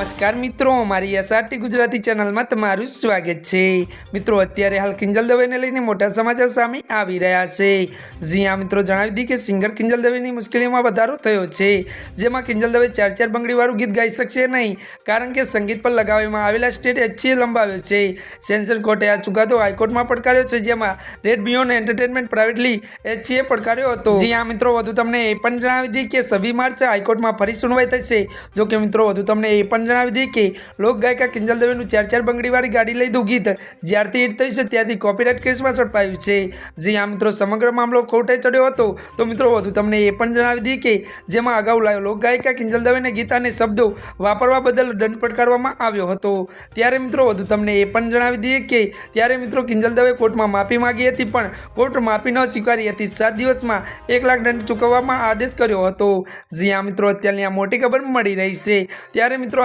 નમસ્કાર મિત્રો, મારી એસઆરટી ગુજરાતી ચેનલમાં તમારું સ્વાગત છે. મિત્રો, અત્યારે હાલ કિંજલ દવેને લઈને મોટા સમાચાર સામે આવી રહ્યા છે. જી આ મિત્રો, જણાવી દીધી કે સિંગર કિંજલ દવેની મુશ્કેલીમાં વધારો થયો છે. જેમાં કિંજલ દવે ચાર ચાર બંગડીવાળું ગીત ગાઈ શકશે નહીં, કારણ કે સંગીત પર લગાવવામાં આવેલા સ્ટેટ એચએ લંબાવ્યો છે. સેન્સર કોર્ટે આ ચુકાદો હાઈકોર્ટમાં પડકાર્યો છે, જેમાં રેડ બિયોન એન્ટરટેનમેન્ટ પ્રાઇવેટલી એચએ પડકાર્યો હતો. જી આ મિત્રો, વધુ તમને એ પણ જણાવી દીધી કે સભી માર્ચે હાઈકોર્ટમાં ફરી સુનવાઈ થશે. જો કે, મિત્રો, વધુ તમને એ પણ જણાવી દઈએ કે લોકગાયિકા કિંજલ દવેનું ચાર ચાર બંગડીવાળી ગાડી દઉં ગીત. જ્યારથી હિટ થયું છે, ત્યારથી કોપીરાઇટ કેસમાં ઝડપાયું છે. જે આ મિત્રો, સમગ્ર મામલો કોર્ટે ચડ્યો હતો. તો મિત્રો, વધુ તમને એ પણ જણાવી દઈએ કે જેમાં અગાઉ લાયો લોકગાયિકા કિંજલ દવેને ગીત અને શબ્દો વાપરવા બદલ દંડ ફટકારવામાં આવ્યો હતો. ત્યારે મિત્રો, વધુ તમને એ પણ જણાવી દઈએ કે ત્યારે મિત્રો, કિંજલ દવે કોર્ટમાં માફી માંગી હતી, પણ કોર્ટ માફી ન સ્વીકારી હતી. સાત દિવસમાં એક લાખ દંડ ચૂકવવામાં આદેશ કર્યો હતો. જી આ મિત્રો, અત્યારની આ મોટી ખબર મળી રહી છે. ત્યારે મિત્રો